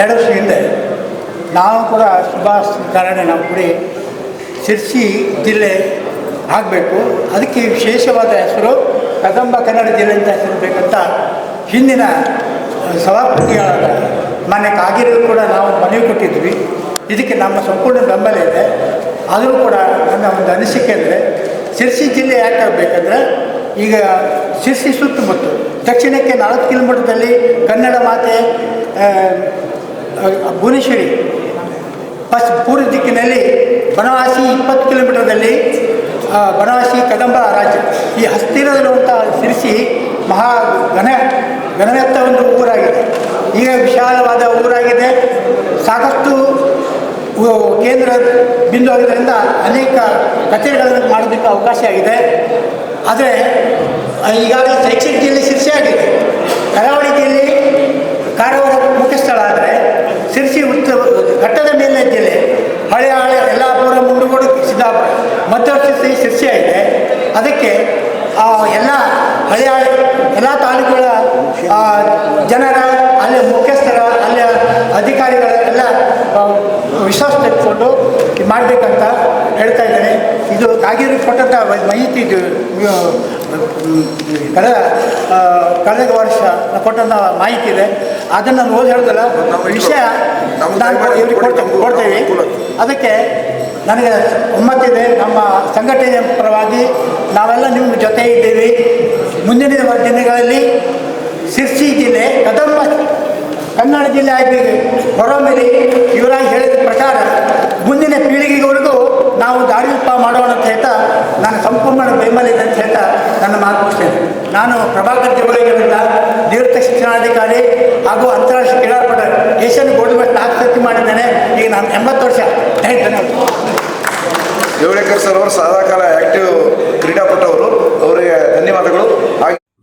ಎರಡು ವರ್ಷ ಹಿಂದೆ ನಾವು ಕೂಡ ಸುಭಾಷ್ ಕಾರಣ ನಾವು ಕೂಡಿ ಶಿರ್ಸಿ ಜಿಲ್ಲೆ ಆಗಬೇಕು. ಅದಕ್ಕೆ ವಿಶೇಷವಾದ ಹೆಸರು ಕದಂಬ ಕನ್ನಡ ಜಿಲ್ಲೆ ಅಂತ ಹೆಸರು ಬೇಕಂತ ಹಿಂದಿನ ಸಭಾಪತಿಗಳಾದ ಮಾನ್ಯ ಕಾಗಿರೋದು ಕೂಡ ನಾವು ಮನವಿ ಕೊಟ್ಟಿದ್ವಿ. ಇದಕ್ಕೆ ನಮ್ಮ ಸಂಪೂರ್ಣ ಬೆಂಬಲ ಇದೆ. ಆದರೂ ಕೂಡ ನನ್ನ ಒಂದು ಅನಿಸಿಕೆ ಅಂದರೆ ಶಿರ್ಸಿ ಜಿಲ್ಲೆ ಯಾಕೆ ಆಗಬೇಕಂದ್ರೆ ಈಗ ಶಿರ್ಸಿ ಸುತ್ತಮುತ್ತ. ದಕ್ಷಿಣಕ್ಕೆ ನಾಲ್ಕು ಕಿಲೋಮೀಟ್ರದಲ್ಲಿ ಕನ್ನಡ ಮಾತೆ ಭುವನೇಶ್ವರಿ ಫಸ್ಟ್ ಪೂರ್ವ ದಿಕ್ಕಿನಲ್ಲಿ ಬನವಾಸಿ ಇಪ್ಪತ್ತು ಕಿಲೋಮೀಟರ್ನಲ್ಲಿ ಬನವಾಸಿ ಕದಂಬ ರಾಜ್ಯ ಈ ಹಸ್ತಿರದಲ್ಲಿರುವಂಥ ಸಿರಿಸಿ ಮಹಾ ಘನ, ಘನವೆತ್ತ ಒಂದು ಊರಾಗಿದೆ. ಈಗ ವಿಶಾಲವಾದ ಊರಾಗಿದೆ. ಸಾಕಷ್ಟು ಕೇಂದ್ರ ಬಿಂದು ಆಗಿದ್ದರಿಂದ ಅನೇಕ ಕಚೇರಿಗಳನ್ನು ಮಾಡೋದಕ್ಕೆ ಅವಕಾಶ ಆಗಿದೆ. ಆದರೆ ಈಗಾಗಲೇ ಶೈಕ್ಷಣಿಕ ಜಿಲ್ಲೆ ಶಿರ್ಸಿ ಆಗಿದೆ ಕರಾವಳಿ ಜಿಲ್ಲೆ ಕಾರವಾರ ಮುಖ್ಯ ಸ್ಥಳ ಆದರೆ ಶಿರ್ಸಿ ಉತ್ತರ ಘಟ್ಟದ ಮೇಲಿನ ಜಿಲ್ಲೆ ಹಳೆ ಹಳೆ ಯಲ್ಲಾಪುರ ಮುಂಡಗೋಡು ಸಿದ್ದಾಪುರ ಮಧ್ಯವರ್ತಿ ಶಿರ್ಸಿ ಆಗಿದೆ ಅದಕ್ಕೆ ಆ ಎಲ್ಲ ಹಳೆಯ ಎಲ್ಲ ತಾಲೂಕುಗಳ ಜನರ ಅಲ್ಲಿ ಮುಖ್ಯಸ್ಥರ ಅಲ್ಲಿ ಅಧಿಕಾರಿಗಳೆಲ್ಲ ವಿಶ್ವಾಸ ತೆಗೆದುಕೊಂಡು ಮಾಡಬೇಕಂತ ಹೇಳ್ತಾ ಇದ್ದೇನೆ. ಇದು ಕಾಗೇರಿ ಕೊಟ್ಟಂಥ ಮಾಹಿತಿ ಇದು ಕಳೆದ ಕಳೆದ ವರ್ಷ ಕೊಟ್ಟಂಥ ಮಾಹಿತಿ ಇದೆ. ಅದನ್ನು ನಾನು ಓದಿ ಹೇಳೋದಲ್ಲ ವಿಷಯ ಇವ್ರಿಗೆ ಕೊಡ್ತೇವೆ ಅದಕ್ಕೆ ನನಗೆ ಒಮ್ಮತ್ತಿದೆ ನಮ್ಮ ಸಂಘಟನೆಯ ಪರವಾಗಿ ನಾವೆಲ್ಲ ನಿಮ್ಮ ಜೊತೆ ಇದ್ದೀವಿ. ಮುಂದಿನ ದಿನಗಳಲ್ಲಿ ಶಿರ್ಸಿ ಜಿಲ್ಲೆ, ಕದಂಬ ಕನ್ನಡ ಜಿಲ್ಲೆ ಆಗಿ ಹೊರಮೇಲೆ ಇವರಾಗಿ ಹೇಳಿದ ಪ್ರಕಾರ ಮುಂದಿನ ಪೀಳಿಗೆವರೆಗೂ ನಾವು ದಾರಿದೀಪ ಮಾಡೋಣ ಅಂತ ಹೇಳ್ತಾ ನಾನು ಸಂಪೂರ್ಣ ಬೆಂಬಲ ಇದೆ ಅಂತ ಹೇಳ್ತಾ ನನ್ನ ಮಾತು ನಾನು ಪ್ರಭಾಕರ್ ಜವಳಿಗಳಿಂದ ನಿವೃತ್ತ ಶಿಕ್ಷಣಾಧಿಕಾರಿ ಹಾಗೂ ಅಂತಾರಾಷ್ಟ್ರೀಯ ಕ್ರೀಡಾಪಟ ಏಷ್ಯನ್ ಗೋಲ್ಡ್ ಮೆಡಲ್ ಆಸಕ್ತಿ ಮಾಡಿದ್ದೇನೆ. ಈಗ ನಾನು ಎಂಬತ್ತು ವರ್ಷ. ಜವಳೇಕರ್ ಸರ್ ಅವರು ಸದಾಕಾಲ ಆಕ್ಟಿವ್ ಕ್ರೀಡಾಪಟ್ಟವರು ಅವರಿಗೆ